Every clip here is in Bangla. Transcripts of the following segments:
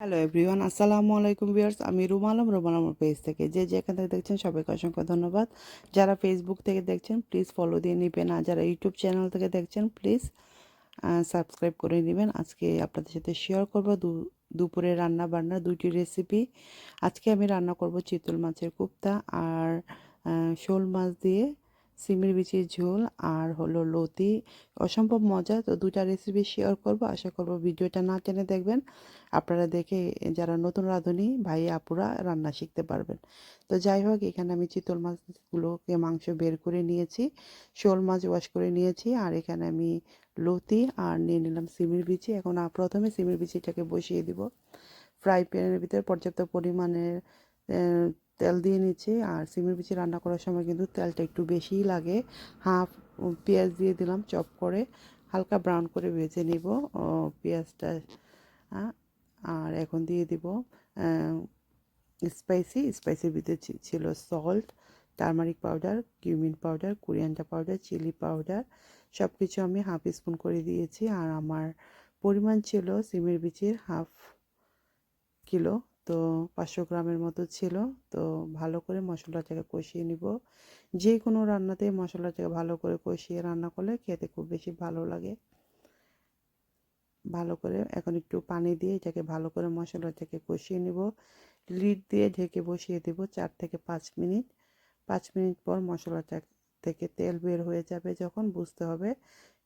হ্যালো এভরিওয়ান আসসালামু আলাইকুম ভিউয়ার্স আমি রুমালম রুমালম পেজ থেকে। যে যেখান থেকে দেখছেন, সবাইকে অসংখ্য ধন্যবাদ। যারা ফেসবুক থেকে দেখছেন প্লিজ ফলো দিয়ে নেবেন। আর যারা ইউটিউব চ্যানেল থেকে দেখছেন প্লিজ সাবস্ক্রাইব করে নেবেন। আজকে আপনাদের সাথে শেয়ার করব দুপুরে রান্না বান্না দুইটি রেসিপি আজকে আমি রান্না করব চিতল মাছের কোপ্তা আর শোল মাছ দিয়ে সিমের বিচির ঝোল আর হলো লতি। অসম্ভব মজা, তো দুটা রেসিপি শেয়ার করব। আশা করব ভিডিওটা না টেনে দেখবেন। আপনারা দেখে যারা নতুন রাঁধুনি, ভাই, আপুরা রান্না শিখতে পারবেন। তো যাই হোক, এখানে আমি চিতল মাছগুলোকে মাংস বের করে নিয়েছি, শোল মাছ ওয়াশ করে নিয়েছি, আর এখানে আমি লতি আর নিয়ে নিলাম সিমের বিচি। এখন প্রথমে সিমের বিচিটাকে বসিয়ে দিব। ফ্রাই প্যানের ভিতরে পর্যাপ্ত পরিমাণের তেল দিয়ে নিচ্ছি। আর সিমের বিচি রান্না করার সময় কিন্তু তেলটা একটু বেশিই লাগে। হাফ পেঁয়াজ দিয়ে দিলাম চপ করে। হালকা ব্রাউন করে ভেজে নিব পেঁয়াজটা আর এখন দিয়ে দিব স্পাইসি। স্পাইসির ভিতরে ছিল salt, turmeric powder, cumin powder coriander powder, chili powder. সব কিছু আমি হাফ স্পুন করে দিয়েছি। আর আমার পরিমাণ ছিল সিমের বিচির হাফ কিলো। তো পাঁচশো গ্রামের মতো ছিল। তো ভালো করে মশলাটাকে কষিয়ে নিব। যে কোনো রান্নাতে মশলাটাকে ভালো করে কষিয়ে রান্না করলে খেতে খুব বেশি ভালো লাগে। ভালো করে এখন একটু পানি দিয়ে এটাকে ভালো করে মশলাটাকে কষিয়ে নিব। লিড দিয়ে ঢেকে বসিয়ে দেব চার থেকে পাঁচ মিনিট। পাঁচ মিনিট পর মশলাটা থেকে তেল বের হয়ে যাবে যখন বুঝতে হবে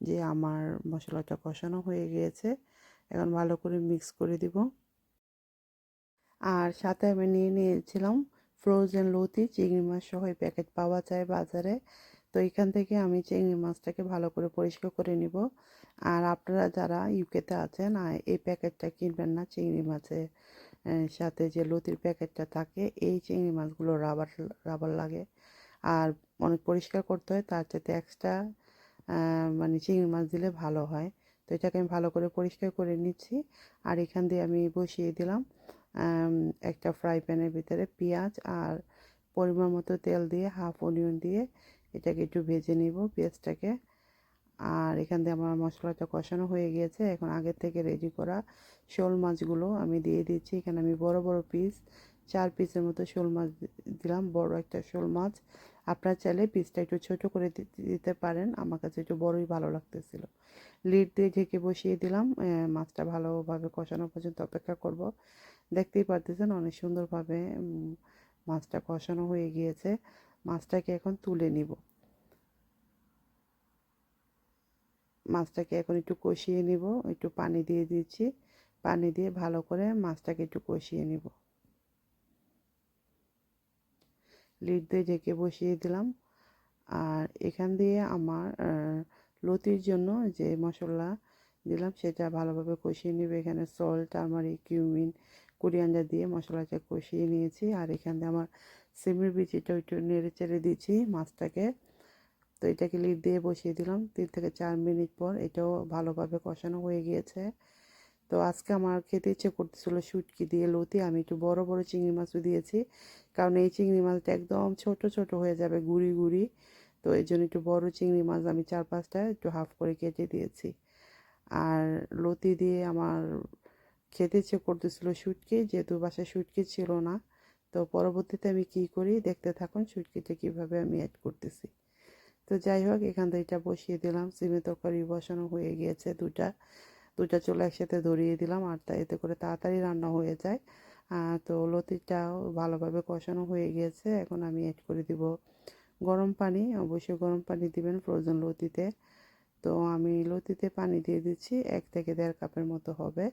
যে আমার মশলাটা কষানো হয়ে গিয়েছে। এখন ভালো করে মিক্স করে দিব। আর সাথে আমি নিয়ে নিয়েছিলাম ফ্রোজেন লতি, চিংড়ি মাছ সহ প্যাকেট পাওয়া যায় বাজারে। তো এখান থেকে আমি চিংড়ি মাছটাকে ভালো করে পরিষ্কার করে নিব। আর আপনারা যারা ইউকেতে আছেন এই প্যাকেটটা কিনবেন না চিংড়ি মাছের সাথে যে লতির প্যাকেটটা থাকে, এই চিংড়ি মাছগুলো রাবার রাবার লাগে। আর অনেক পরিষ্কার করতে হয়, তার সাথে এক্সট্রা মানে চিংড়ি মাছ দিলে ভালো হয়। তো এটাকে আমি ভালো করে পরিষ্কার করে নিচ্ছি। আর এখান দিয়ে আমি বসিয়ে দিলাম। একটা ফ্রাই প্যানের ভিতরে পেঁয়াজ আর পরিমাণ মতো তেল দিয়ে হাফ অনিয়ন দিয়ে এটাকে একটু ভেজে নিব পেঁয়াজটাকে। আর এখান দিয়ে আমার মশলাটা কষানো হয়ে গিয়েছে। এখন আগের থেকে রেডি করা শোল মাছগুলো আমি দিয়ে দিচ্ছি। এখানে আমি বড় বড় পিস চার পিসের মতো শোল মাছ দিলাম। বড় একটা শোল মাছ। আপনারা চাইলে পিসটা একটু ছোট করে দিতে পারেন। আমার কাছে একটু বড়ই ভালো লাগতেছিল। লিড দিয়ে ঢেকে বসিয়ে দিলাম। মাছটা ভালোভাবে কষানো পর্যন্ত অপেক্ষা করব। দেখতেই পারতেছেন অনেক সুন্দরভাবে মাছটা কষানো হয়ে গিয়েছে। মাছটাকে এখন তুলে নিব। মাছটাকে এখন একটু কষিয়ে নিব। একটু পানি দিয়ে দিচ্ছি। পানি দিয়ে ভালো করে মাছটাকে একটু কষিয়ে নিব। লিড দিয়ে ঢেকে বসিয়ে দিলাম। আর এখান দিয়ে আমার লতির জন্য যে মশলা দিলাম সেটা ভালোভাবে কষিয়ে নিবে। এখানে সল্ট টারমারিক কিউমিন কোরিয়ান্ডার দিয়ে মশলাটা কষিয়ে নিয়েছি। আর এখান দিয়ে আমার সিমের বিচিটা একটু নেড়ে চেড়ে দিচ্ছি মাছটাকে। তো এটাকে লিড দিয়ে বসিয়ে দিলাম। তিন থেকে চার মিনিট পর এটাও ভালোভাবে কষানো হয়ে গিয়েছে। তো আজকে আমার খেতে ইচ্ছে করতেছিল শুটকি দিয়ে লতি। আমি একটু বড় বড় চিংড়ি মাছও দিয়েছি। কারণ এই চিংড়ি মাছটা একদম ছোট ছোট হয়ে যাবে, গুড়ি গুড়ি। তো এই জন্য একটু বড় চিংড়ি মাছ আমি চার পাঁচটা একটু হাফ করে কেটে দিয়েছি। আর লতি দিয়ে আমার খেতে ইচ্ছে করতেছিল শুটকি, যেহেতু বাসায় শুটকি ছিল না। তো পরবর্তীতে আমি কি করি, দেখতে থাকুন শুটকিটা কীভাবে আমি অ্যাড করতেছি। তো যাই হোক, এখান থেকে এটা বসিয়ে দিলাম। সিমের তরকারি বসানো হয়ে গিয়েছে দুটা। দুটা চুলা একসাথে ধরিয়ে দিলাম আর এতে করে তাড়াতাড়ি রান্না হয়ে যায়। তো লতিটাও ভালোভাবে কষানো হয়ে গিয়েছে এখন আমি অ্যাড করে দিব গরম পানি। অবশ্যই গরম পানি দিবেন ফ্রোজেন লতিতে। তো আমি লতিতে পানি দিয়ে দিচ্ছি, এক থেকে দেড় কাপের মতো হবে।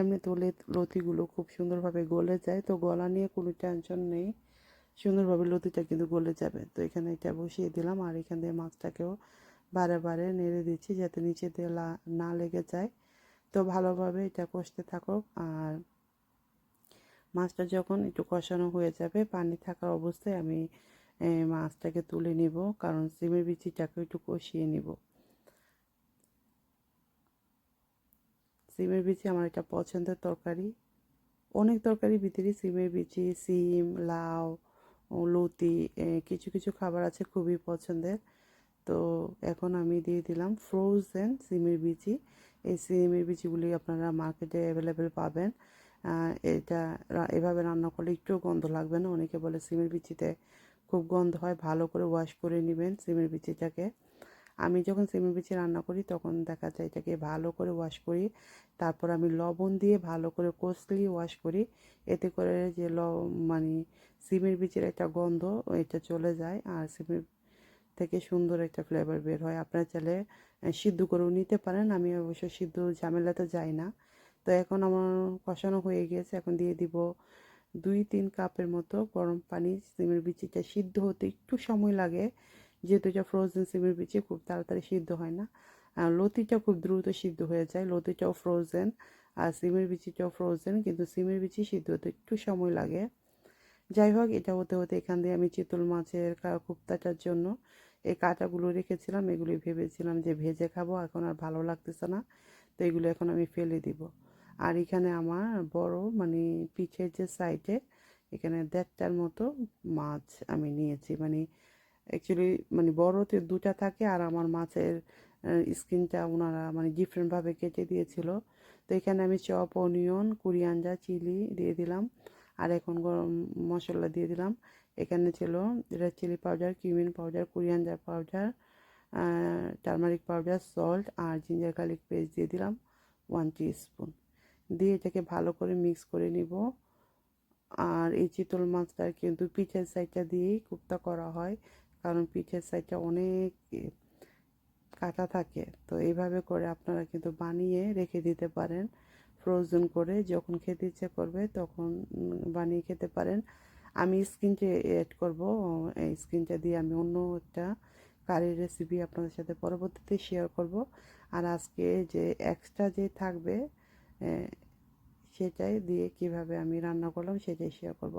এমনি তো লতিগুলো খুব সুন্দরভাবে গলে যায়। তো গলা নিয়ে কোনো টেনশন নেই। সুন্দরভাবে লতিটা কিন্তু গলে যাবে। তো এখানে এটা বসিয়ে দিলাম আর এখান দিয়ে মাছটাকেও বারে বারে নেড়ে দিচ্ছি যাতে নিচে দিয়ে না লেগে যায়। তো ভালোভাবে এটা কষতে থাকুক। আর মাছটা যখন একটু কষানো হয়ে যাবে, পানি থাকার অবস্থায় আমি মাছটাকে তুলে নিব। কারণ সিমের বিচিটাকে একটু কষিয়ে নিব। সিমের বিচি আমার একটা পছন্দের তরকারি। অনেক তরকারির ভিতরে সিমের বিচি, সিম, লাউ, লতি কিছু কিছু খাবার আছে খুবই পছন্দের। তো এখন আমি দিয়ে দিলাম ফ্রোজেন সিমের বিচি। এই সিমের বিচিগুলি আপনারা মার্কেটে অ্যাভেলেবেল পাবেন। এটা এভাবে রান্না করলে একটু গন্ধ লাগবে না। অনেকে বলে সিমের বিচিতে খুব গন্ধ হয়, ভালো করে ওয়াশ করে নেবেন সিমের বিচিটাকে। আমি যখন সিমের বিচি রান্না করি, তখন দেখা যায় এটাকে ভালো করে ওয়াশ করি। তারপর আমি লবণ দিয়ে ভালো করে কষলি ওয়াশ করি। এতে করে যে ল মানে সিমের বিচির একটা গন্ধ, এটা চলে যায়। আর সিমের থেকে সুন্দর একটা ফ্লেভার বের হয়। আপনারা চাইলে সিদ্ধ করেও নিতে পারেন। আমি অবশ্য সিদ্ধ ঝামেলাতে যাই না। তো এখন আমার কষানো হয়ে গিয়েছে। এখন দিয়ে দিব দুই তিন কাপের মতো গরম পানি, সিমের বিচিটা সিদ্ধ হতে একটু সময় লাগে। যেহেতু এটা ফ্রোজেন সিমের বিচি, খুব তাড়াতাড়ি সিদ্ধ হয় না। লতিটা খুব দ্রুত সিদ্ধ হয়ে যায়। লতিটাও ফ্রোজেন আর সিমের বিচিটাও ফ্রোজেন কিন্তু সিমের বিচি সিদ্ধ হতে একটু সময় লাগে। যাই হোক, এটা হতে হতে এখান দিয়ে আমি চিতল মাছের কোপ্তাটার জন্য এই কাঁটাগুলো রেখেছিলাম। এগুলি ভেবেছিলাম যে ভেজে খাব, এখন আর ভালো লাগতেছে না, তো এগুলো এখন আমি ফেলে দিব। আর এখানে আমার বড় মানে পিঠের যে সাইডে এখানে দেড়টার মতো মাছ আমি নিয়েছি। মানে অ্যাকচুয়ালি মানে বড়তে দুটা থাকে আর আমার মাছের স্কিনটা ওনারা মানে ডিফারেন্টভাবে কেটে দিয়েছিল। তো এখানে আমি চপ অনিয়ন কুরিয়ান্ডা চিলি দিয়ে দিলাম। আর এখন গরম মশলা দিয়ে দিলাম। এখানে ছিল red chili powder cumin powder coriander powder turmeric powder salt আর জিঞ্জার গার্লিক পেস্ট দিয়ে দিলাম ওয়ান স্পুন দিয়ে এটাকে ভালো করে মিক্স করে নিব। আর এই চিতল মাছটার কিন্তু পিঠের সাইডটা দিয়েই কুপ্তা করা হয়, কারণ পিঠের সাইডটা অনেক কাটা থাকে। তো এইভাবে করে আপনারা কিন্তু বানিয়ে রেখে দিতে পারেন। ফ্রোজেন করে যখন খেতে ইচ্ছে করবে তখন বানিয়ে খেতে পারেন। আমি স্কিনটা অ্যাড করব। এই স্কিনটা দিয়ে আমি অন্য একটা কারির রেসিপি আপনাদের সাথে পরবর্তীতে শেয়ার করব। আর আজকে যে এক্সট্রা যে থাকবে সেটাই দিয়ে কীভাবে আমি রান্না করলাম সেটাই শেয়ার করব।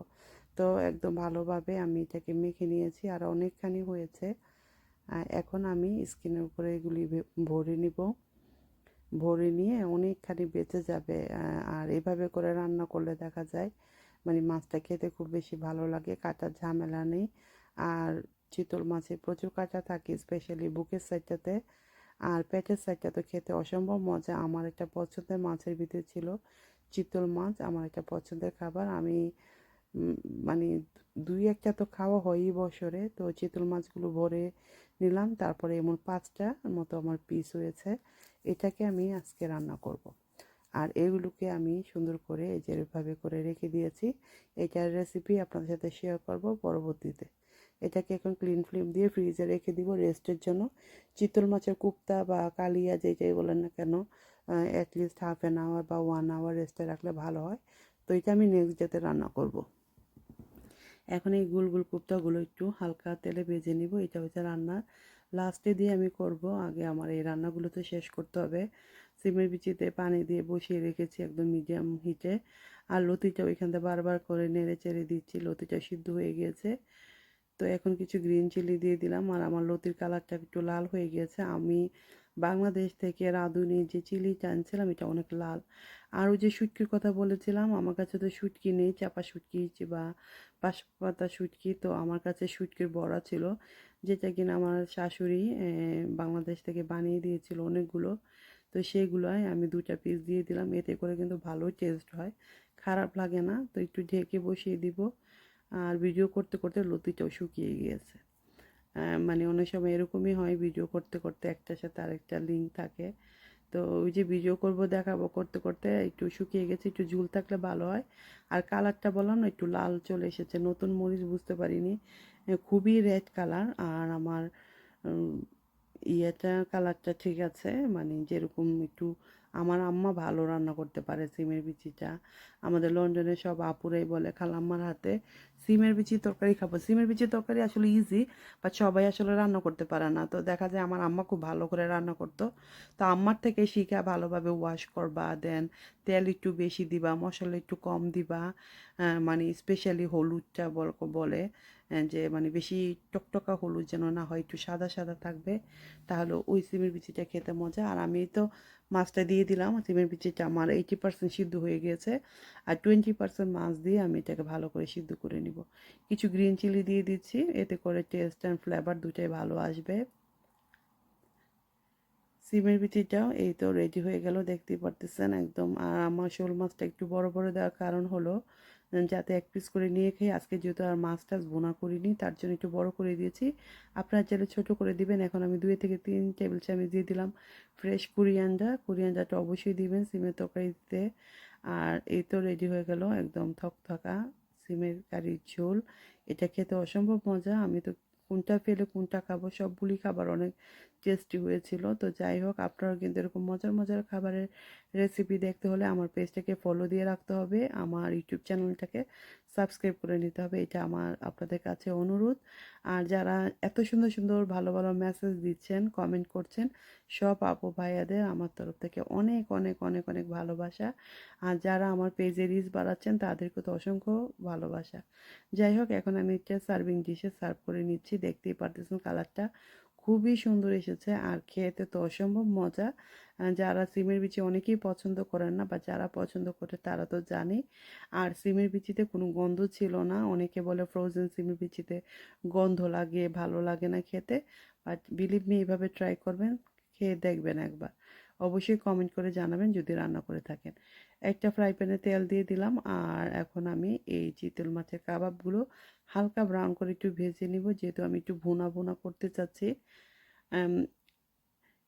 তো একদম ভালোভাবে আমি এটাকে মেখে নিয়েছি। আর অনেকখানি হয়েছে। এখন আমি স্কিনের উপরে এগুলি ভরে নিব। ভরে নিয়ে অনেকখানি বেঁচে যাবে আর এভাবে করে রান্না করলে দেখা যায় মানে মাছটা খেতে খুব বেশি ভালো লাগে, কাটার ঝামেলা নেই। আর চিতল মাছে প্রচুর কাঁটা থাকে স্পেশালি বুকের সাইডটাতে আর পেটের সাইডটা তো খেতে অসম্ভব মজা। আমার একটা পছন্দের মাছের ভিতরে ছিল চিতল মাছ, আমার একটা পছন্দের খাবার। আমি মানে দুই একটা তো খাওয়া হয়ই বছরে, তো চিতল মাছগুলো ভরে নিলাম, তারপরে এমন পাঁচটা মতো আমার পিস হয়েছে, এটাকে আমি আজকে রান্না করব। আর এগুলোকে আমি সুন্দর করে এই যেভাবে করে রেখে দিয়েছি, এটার রেসিপি আপনাদের সাথে শেয়ার করব পরবর্তীতে এটাকে এখন ক্লিন ফ্লিম দিয়ে ফ্রিজে রেখে দিব রেস্টের জন্য চিতল মাছের কুপ্তা বা কালিয়া যেটাই বলেন না কেন at least half an hour বা ওয়ান আওয়ার রেস্টে রাখলে ভালো হয় তো এটা আমি নেক্সট ডেতে রান্না করব। এখন এই গুল গুল কুপ্তাগুলো একটু হালকা তেলে ভেজে নিব। এটা হচ্ছে রান্নার লাস্টে দিয়ে আমি করব। আগে আমার এই রান্নাগুলো তো শেষ করতে হবে। সিমের বিচিতে পানি দিয়ে বসিয়ে রেখেছি একদম মিডিয়াম হিটে আর লতিটা ওইখান থেকে বারবার করে নেড়ে চেড়ে দিচ্ছি। লতিটা সিদ্ধ হয়ে গিয়েছে তো এখন কিছু গ্রিন চিলি দিয়ে দিলাম। আর আমার লতির কালারটা একটু লাল হয়ে গিয়েছে আমি বাংলাদেশ থেকে রাঁধুনি যে চিলি আনছিলাম এটা অনেক লাল। আর ওই যে শুটকির কথা বলেছিলাম, আমার কাছে তো শুটকি নেই, চাপা শুটকি বা পাতা শুটকি, তো আমার কাছে শুটকির বড়া ছিল, যেটা কিনা আমার শাশুড়ি বাংলাদেশ থেকে বানিয়ে দিয়েছিল অনেকগুলো। তো সেগুলোই আমি দুটা পিস দিয়ে দিলাম, এতে করে কিন্তু ভালো টেস্ট হয়। খারাপ লাগে না, তো একটু ঢেকে বসিয়ে দিব। আর ভিডিও করতে করতে লতিটাও শুকিয়ে গিয়েছে। মানে অনেক সময় এরকমই হয় ভিডিও করতে করতে একটার সাথে আরেকটা লিঙ্ক থাকে। তো ওই যে ভিডিও করব, দেখাবো, করতে করতে একটু শুকিয়ে গেছে, একটু ঝুল থাকলে ভালো হয়। আর কালারটা বললাম না, একটু লাল চলে এসেছে, নতুন মরিচ বুঝতে পারিনি। খুবই রেড কালার আর আমার ইয়েটা কালারটা ঠিক আছে মানে যেরকম একটু আমার আম্মা ভালো রান্না করতে পারে সিমের বিচিটা। আমাদের লন্ডনের সব আপুরাই বলে, খালাম্মার হাতে সিমের বিচি তরকারি খাব। সিমের বিচি তরকারি আসলে ইজি বাট সবাই আসলে রান্না করতে পারে না। তো দেখা যায় আমার আম্মা খুব ভালো করে রান্না করতো। তো আম্মার থেকে শিখা ভালোভাবে ওয়াশ করবা দেন তেল একটু বেশি দিবা, মশলা একটু কম দিবা মানে স্পেশালি হলুদটা বল- যে মানে বেশি টকটকা হলুদ যেন না হয়, একটু সাদা সাদা থাকবে, তাহলে ওই সিমের বিচিটা খেতে মজা। আর আমি তো মাছটা দিয়ে দিলাম, সিমের বিচিটা আমার এইটি পার্সেন্ট সিদ্ধ হয়ে গিয়েছে আর টোয়েন্টি পার্সেন্ট মাছ দিয়ে আমি এটাকে ভালো করে সিদ্ধ করে নিব। কিছু গ্রিন চিলি দিয়ে দিচ্ছি, এতে করে টেস্ট অ্যান্ড ফ্লেভার দুটাই ভালো আসবে। সিমের বিচিটাও এই তো রেডি হয়ে গেল, দেখতেই পারতেছেন একদম। আর আমার শোল মাছটা একটু বড় বড় দেওয়ার কারণ হলো যাতে এক পিস করে নিয়ে খাই আজকে যেহেতু আর মাছ টাছ বোনা করিনি, তার জন্য একটু বড় করে দিয়েছি। আপনারা চাইলে ছোট করে দিবেন। এখন আমি দুই থেকে তিন টেবিল চামচ দিয়ে দিলাম ফ্রেশ কুরিয়ানডা কুরিয়ানডাটা অবশ্যই দিবেন সিমের তরকারিতে। আর এই তো রেডি হয়ে গেল একদম থক থকথকা সিমের কারির ঝোল। এটা খেতে অসম্ভব মজা। আমি তো কোনটা ফেলে, কোনটা খাব, সবগুলি খাবার অনেক টেস্টি হয়েছিল। তো যাই হোক, আপনারাও কিন্তু এরকম মজার মজার খাবারের রেসিপি দেখতে হলে আমার পেজটাকে ফলো দিয়ে রাখতে হবে। আমার ইউটিউব চ্যানেলটাকে সাবস্ক্রাইব করে নিতে হবে। এটা আমার, আপনাদের কাছে অনুরোধ। আর যারা এত সুন্দর সুন্দর, ভালো ভালো মেসেজ দিচ্ছেন কমেন্ট করছেন, সব আপু ভাইয়াদের আমার তরফ থেকে অনেক অনেক অনেক অনেক ভালোবাসা। আর যারা আমার পেজে রিচ বাড়াচ্ছেন, তাদেরকে তো অসংখ্য ভালোবাসা। যাই হোক, এখন আমি একটা সার্ভিং ডিশে সার্ভ করে নিচ্ছি। দেখতেই পারতেছেন কালারটা। খুবই সুন্দর এসেছে। আর খেতে তো অসম্ভব মজা। যারা সিমের বিচি অনেকেই পছন্দ করেন না, বা যারা পছন্দ করে তারা তো জানে। আর সিমের বিচিতে কোনো গন্ধ ছিল না। অনেকে বলে ফ্রোজেন সিমের বিচিতে গন্ধ লাগে, ভালো লাগে না খেতে। বাট বিলিভ মি এইভাবে ট্রাই করবেন, খেয়ে দেখবেন একবার। অবশ্যই কমেন্ট করে জানাবেন যদি রান্না করে থাকেন। একটা ফ্রাই প্যানে তেল দিয়ে দিলাম। আর এখন আমি এই চিতল মাছের কাবাবগুলো হালকা ব্রাউন করে একটু ভেজে নিব, যেহেতু আমি একটু ভুনা ভুনা করতে চাচ্ছি।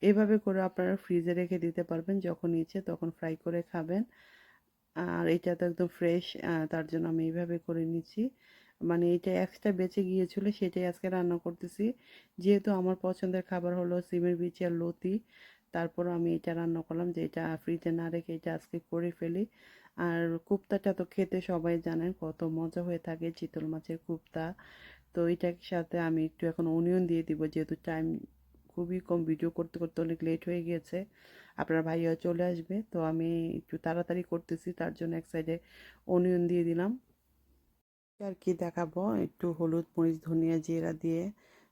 এভাবে করে আপনারা ফ্রিজে রেখে দিতে পারবেন যখন ইচ্ছে, তখন ফ্রাই করে খাবেন। আর এটা তো একদম ফ্রেশ তার জন্য আমি এইভাবে করে নিচ্ছি। মানে এটা এক্সট্রা বেঁচে গিয়েছিল, সেটাই আজকে রান্না করতেছি। যেহেতু আমার পছন্দের খাবার হলো সিমের বিচি আর লতি তারপর আমি এটা রান্না করলাম যে এটা ফ্রিজে না রেখে এটা আজকে করে ফেলি। আর কুপ্তাটা তো খেতে সবাই জানেন, কত মজা হয়ে থাকে চিতল মাছের কুপ্তা। তো এটার সাথে আমি একটু এখন অনিয়ন দিয়ে দিব, যেহেতু টাইম খুবই কম ভিডিও করতে করতে অনেক লেট হয়ে গিয়েছে আপনার ভাইয়া চলে আসবে, তো আমি একটু তাড়াতাড়ি করতেছি, তার জন্য এক সাইডে অনিয়ন দিয়ে দিলাম। আর কি দেখাবো, একটু হলুদ মরিচ, ধনিয়া জিরা দিয়ে।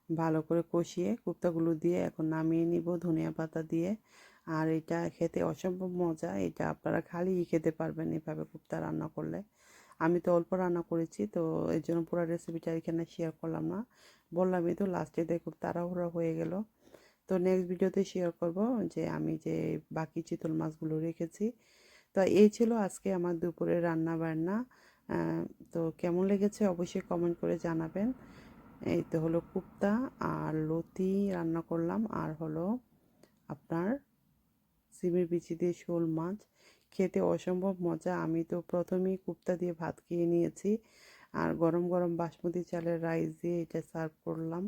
ভালো করে কষিয়ে কুপ্তাগুলো দিয়ে এখন নামিয়ে নিব ধনিয়া পাতা দিয়ে। আর এটা খেতে অসম্ভব মজা, এটা আপনারা খালি খেতে পারবেন এভাবে কুপ্তা রান্না করলে। আমি তো অল্প রান্না করেছি, তো এর জন্য পুরো রেসিপিটা এখানে শেয়ার করলাম না। বললামই তো লাস্টে দেখো তাড়াহুড়া হয়ে গেল। তো নেক্সট ভিডিওতে শেয়ার করব যে আমি যে বাকি চিতল মাছগুলো রেখেছি। তো এই ছিল আজকে আমার দুপুরে রান্না বান্না তো কেমন লেগেছে অবশ্যই কমেন্ট করে জানাবেন। এই তো হলো কুপ্তা আর লতি রান্না করলাম। আর হলো আপনার সিমের বিচি দিয়ে শোল মাছ। খেতে অসম্ভব মজা। আমি তো প্রথমেই কুপ্তা দিয়ে ভাত খেয়ে নিয়েছি। আর গরম গরম বাসমতি চালের রাইস দিয়ে এটা সার্ভ করলাম।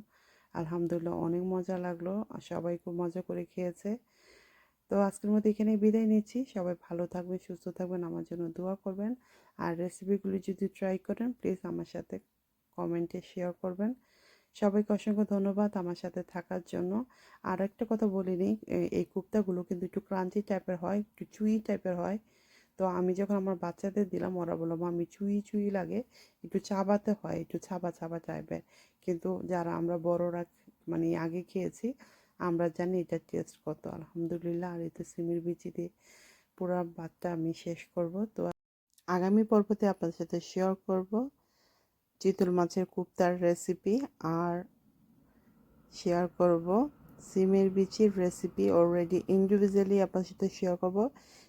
আলহামদুলিল্লাহ অনেক মজা লাগল আর সবাই খুব মজা করে খেয়েছে। তো আজকের মধ্যে এখানে বিদায় নিচ্ছি। সবাই ভালো থাকবেন, সুস্থ থাকবেন, আমার জন্য দোয়া করবেন। আর রেসিপিগুলি যদি ট্রাই করেন প্লিজ আমার সাথে কমেন্টে শেয়ার করবেন। সবাইকে অসংখ্য ধন্যবাদ আমার সাথে থাকার জন্য। আর একটা কথা বলে নিই এই কুপ্তাগুলো কিন্তু একটু ক্রাঞ্চি টাইপের হয়, একটু চুই টাইপের হয়। তো আমি যখন আমার বাচ্চাদের দিলাম, ওরা বলল আমি চুই চুই লাগে, একটু চাবাতে হয়, একটু ছাবা ছাবা টাইপের কিন্তু যারা আমরা বড়রা মানে আগে খেয়েছি, আমরা জানি এটা টেস্ট কত। আলহামদুলিল্লাহ, আর এতে সিমের বিচি দিয়ে পুরো ভাতটা আমি শেষ করব। তো আগামী পর্বতে আপনাদের সাথে শেয়ার করব। চিতল মাছের কুপ্তার রেসিপি আর শেয়ার করব। সিমের বিচির রেসিপি অলরেডি ইন্ডিভিজুয়ালি আপনার সাথে শেয়ার করব।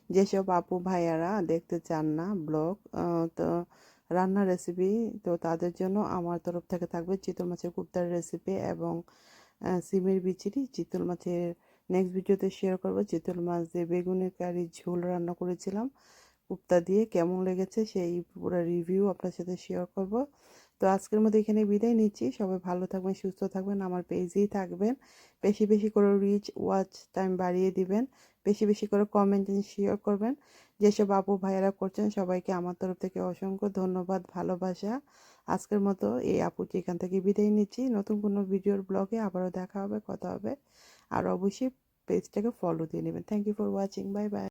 যেসব আপু ভাইয়ারা দেখতে চান না ব্লগ তো রান্নার রেসিপি তো তাদের জন্য আমার তরফ থেকে থাকবে চিতল মাছের কুপ্তার রেসিপি এবং সিমের বিচিরি চিতল মাছের নেক্সট ভিডিওতে শেয়ার করব। চিতল মাছ দিয়ে বেগুনের কারি ঝোল রান্না করেছিলাম। কুপ্তা দিয়ে কেমন লেগেছে সেই পুরো রিভিউ আপনার সাথে শেয়ার করব। তো আজকের মধ্যে এখানে বিদায় নিচ্ছি। সবাই ভালো থাকবেন, সুস্থ থাকবেন, আমার পেজেই থাকবেন। বেশি বেশি করে রিচ ওয়াচ টাইম বাড়িয়ে দিবেন। বেশি বেশি করে কমেন্ট শেয়ার করবেন। যেসব আপু ভাইয়েরা করছেন সবাইকে আমার তরফ থেকে অসংখ্য ধন্যবাদ, ভালোবাসা। আজকের মতো এই আপুটি এখান থেকে বিদায় নিচ্ছি। নতুন কোনো ভিডিওর ব্লগে আবারও দেখা হবে, কথা হবে। আর অবশ্যই পেজটাকে ফলো দিয়ে নেবেন। Thank you for watching bye bye